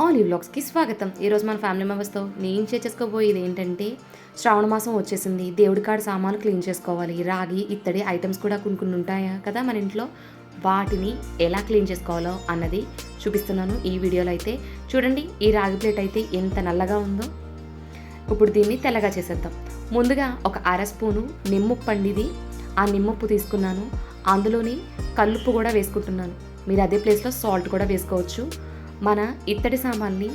All ఈ స్వాగతం. ఈరోజు మన ఫ్యామిలీ మెంబర్స్తో నేను షేర్ చేసుకోబోయేది ఏంటంటే శ్రావణ మాసం వచ్చేసింది. దేవుడి కాడ సామాన్లు క్లీన్ చేసుకోవాలి. రాగి ఇత్తడి ఐటమ్స్ కూడా కొన్ని కొన్ని ఉంటాయా కదా మన ఇంట్లో? వాటిని ఎలా క్లీన్ చేసుకోవాలో అన్నది చూపిస్తున్నాను ఈ వీడియోలో అయితే. చూడండి ఈ రాగి ప్లేట్ అయితే ఎంత నల్లగా ఉందో. ఇప్పుడు దీన్ని తెల్లగా చేసేద్దాం. ముందుగా ఒక అర స్పూను నిమ్మప్పు పండిది. ఆ నిమ్మప్పు తీసుకున్నాను. అందులోని కల్లుప్పు కూడా వేసుకుంటున్నాను. మీరు అదే ప్లేస్లో సాల్ట్ కూడా వేసుకోవచ్చు. మన ఇత్తడి సామాన్ని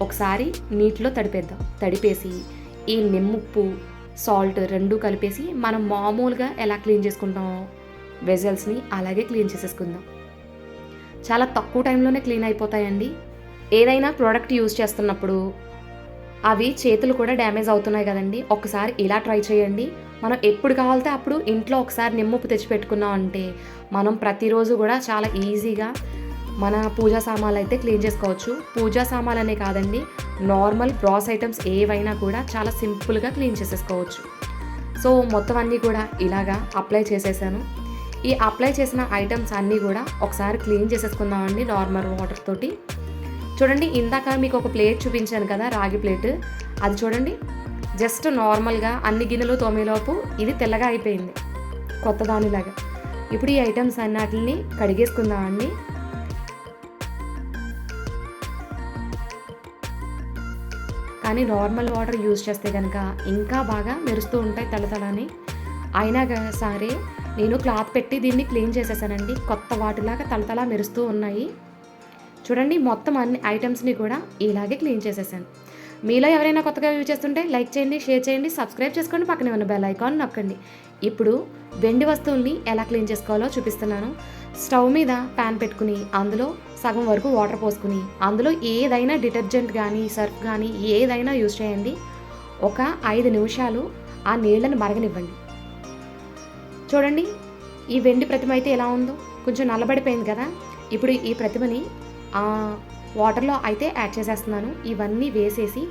ఒకసారి నీటిలో తడిపేద్దాం. తడిపేసి ఈ నిమ్ముప్పు సాల్ట్ రెండు కలిపేసి మనం మామూలుగా ఎలా క్లీన్ చేసుకుంటాం? వెజల్స్ని అలాగే క్లీన్ చేసేసుకుందాం. చాలా తక్కువ టైంలోనే క్లీన్ అయిపోతాయండి. ఏదైనా ప్రోడక్ట్ యూజ్ చేస్తున్నప్పుడు అవి చేతులు కూడా డ్యామేజ్ అవుతున్నాయి కదండి. ఒకసారి ఇలా ట్రై చేయండి. మనం ఎప్పుడు కావాలితే అప్పుడు ఇంట్లో ఒకసారి నిమ్మప్పు తెచ్చిపెట్టుకున్నాం అంటే మనం ప్రతిరోజు కూడా చాలా ఈజీగా మన పూజా సామాన్లు అయితే క్లీన్ చేసుకోవచ్చు. పూజా సామాన్లు అనే కాదండి నార్మల్ బ్రాస్ ఐటమ్స్ ఏవైనా కూడా చాలా సింపుల్గా క్లీన్ చేసేసుకోవచ్చు. సో మొత్తం అన్నీ కూడా ఇలాగా అప్లై చేసేసాను. ఈ అప్లై చేసిన ఐటమ్స్ అన్నీ కూడా ఒకసారి క్లీన్ చేసేసుకుందామండి నార్మల్ వాటర్ తోటి. చూడండి ఇందాక మీకు ఒక ప్లేట్ చూపించాను కదా రాగి ప్లేట్ అది చూడండి జస్ట్ నార్మల్గా అన్ని గిన్నెలు తోమేలోపు ఇది తెల్లగా అయిపోయింది కొత్త దానిలాగా. ఇప్పుడు ఈ ఐటమ్స్ అన్నిటిని కడిగేసుకుందామండి. కానీ నార్మల్ వాటర్ యూజ్ చేస్తే కనుక ఇంకా బాగా మెరుస్తూ ఉంటాయి తలతలని అయినా సరే నేను క్లాత్ పెట్టి దీన్ని క్లీన్ చేసేసానండి. కొత్త వాటిలాగా తలతలా మెరుస్తూ ఉన్నాయి. చూడండి మొత్తం అన్ని ఐటమ్స్ని కూడా ఇలాగే క్లీన్ చేసేసాను. మీలో ఎవరైనా కొత్తగా యూజ్ చేస్తుంటే లైక్ చేయండి షేర్ చేయండి సబ్స్క్రైబ్ చేసుకోండి పక్కనే ఉన్న బెల్ ఐకాన్ నొక్కండి. ఇప్పుడు వెండి వస్తువుల్ని ఎలా క్లీన్ చేసుకోవాలో చూపిస్తున్నాను. స్టవ్ మీద ప్యాన్ పెట్టుకుని అందులో సగం వరకు వాటర్ పోసుకుని అందులో ఏదైనా డిటర్జెంట్ కానీ సర్ఫ్ కానీ ఏదైనా యూజ్ చేయండి. ఒక ఐదు నిమిషాలు ఆ నీళ్ళని మరగనివ్వండి. చూడండి ఈ వెండి ప్రతిమ అయితే ఎలా ఉందో. కొంచెం నల్లబడిపోయింది కదా. ఇప్పుడు ఈ ప్రతిమని ఆ వాటర్లో అయితే యాడ్ చేసేస్తున్నాను. ఇవన్నీ వేసేసి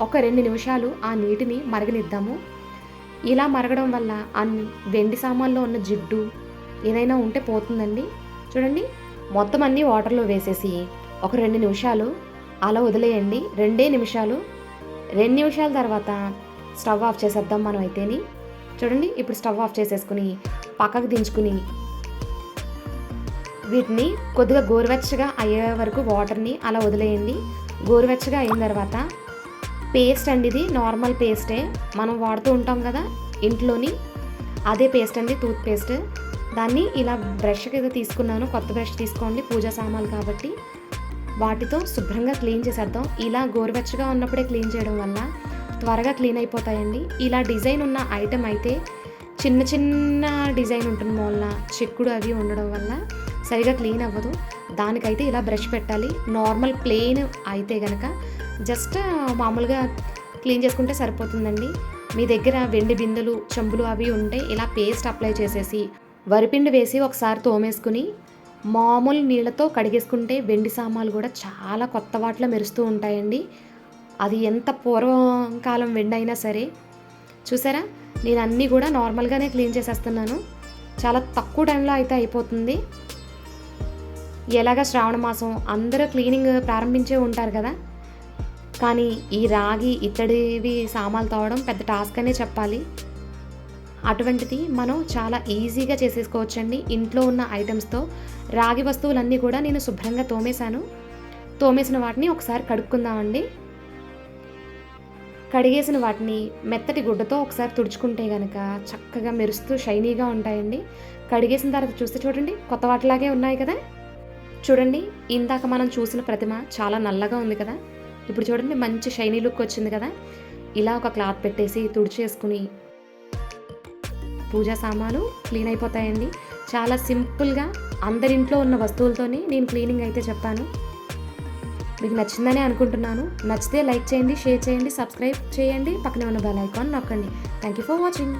ఒక రెండు నిమిషాలు ఆ నీటిని మరగనిద్దాము. ఇలా మరగడం వల్ల అన్ని వెండి సామాన్లో ఉన్న జిడ్డు ఏదైనా ఉంటే పోతుందండి. చూడండి మొత్తం అన్నీ వాటర్లో వేసేసి ఒక రెండు నిమిషాలు అలా వదిలేయండి. రెండే నిమిషాలు. రెండు నిమిషాల తర్వాత స్టవ్ ఆఫ్ చేసేద్దాం మనం అయితేని. చూడండి ఇప్పుడు స్టవ్ ఆఫ్ చేసేసుకుని పక్కకు దించుకుని వీటిని కొద్దిగా గోరువెచ్చగా అయ్యే వరకు వాటర్ని అలా వదిలేయండి. గోరువెచ్చగా అయిన తర్వాత పేస్ట్ అండి ఇది నార్మల్ పేస్టే మనం వాడుతూ ఉంటాం కదా ఇంట్లోని. అదే పేస్ట్ అండి టూత్ పేస్ట్. దాన్ని ఇలా బ్రష్ కింద తీసుకున్నాను కొత్త బ్రష్ తీసుకోండి పూజా సామాన్లు కాబట్టి. వాటితో శుభ్రంగా క్లీన్ చేసేద్దాం. ఇలా గోరువెచ్చగా ఉన్నప్పుడే క్లీన్ చేయడం వల్ల త్వరగా క్లీన్ అయిపోతాయండి. ఇలా డిజైన్ ఉన్న ఐటెం అయితే చిన్న చిన్న డిజైన్ ఉంటుంది మూలన చిక్కుడు అవి ఉండడం వల్ల సరిగా క్లీన్ అవ్వదు. దానికైతే ఇలా బ్రష్ పెట్టాలి. నార్మల్ ప్లెయిన్ అయితే కనుక జస్ట్ మామూలుగా క్లీన్ చేసుకుంటే సరిపోతుందండి. మీ దగ్గర వెండి బిందెలు చెంబులు అవి ఉంటే ఇలా పేస్ట్ అప్లై చేసేసి వరిపిండి వేసి ఒకసారి తోమేసుకుని మామూలు నీళ్ళతో కడిగేసుకుంటే వెండి సామాన్లు కూడా చాలా కొత్త వాటిలో మెరుస్తూ ఉంటాయండి. అది ఎంత పూర్వకాలం వెండి అయినా సరే. చూసారా? నేను అన్నీ కూడా నార్మల్గానే క్లీన్ చేసేస్తున్నాను. చాలా తక్కువ టైంలో అయితే అయిపోతుంది. ఎలాగ శ్రావణ మాసం అందరూ క్లీనింగ్ ప్రారంభించే ఉంటారు కదా. కానీ ఈ రాగి ఇత్తడివి సామాన్లు తోవడం పెద్ద టాస్క్ అనే చెప్పాలి. అటువంటిది మనం చాలా ఈజీగా చేసేసుకోవచ్చండి. ఇంట్లో ఉన్న ఐటమ్స్తో రాగి వస్తువులన్నీ కూడా నేను శుభ్రంగా తోమేశాను. తోమేసిన వాటిని ఒకసారి కడుక్కుందామండి. కడిగేసిన వాటిని మెత్తటి గుడ్డతో ఒకసారి తుడుచుకుంటే కనుక చక్కగా మెరుస్తూ షైనీగా ఉంటాయండి. కడిగేసిన తర్వాత చూస్తే చూడండి కొత్త వాటిలాగే ఉన్నాయి కదా. చూడండి ఇందాక మనం చూసిన ప్రతిమ చాలా నల్లగా ఉంది కదా. ఇప్పుడు చూడండి మంచి షైనీ లుక్ వచ్చింది కదా. ఇలా ఒక క్లాత్ పెట్టేసి తుడిచేసుకుని పూజా సామాను క్లీన్ అయిపోతాయండి. చాలా సింపుల్గా అందరింట్లో ఉన్న వస్తువులతోనే నేను క్లీనింగ్ అయితే చెప్పాను. మీకు నచ్చిందనే అనుకుంటున్నాను. నచ్చితే లైక్ చేయండి షేర్ చేయండి సబ్స్క్రైబ్ చేయండి. పక్కనే ఉన్న బెల్ ఐకాన్ నొక్కండి. Thank you for watching.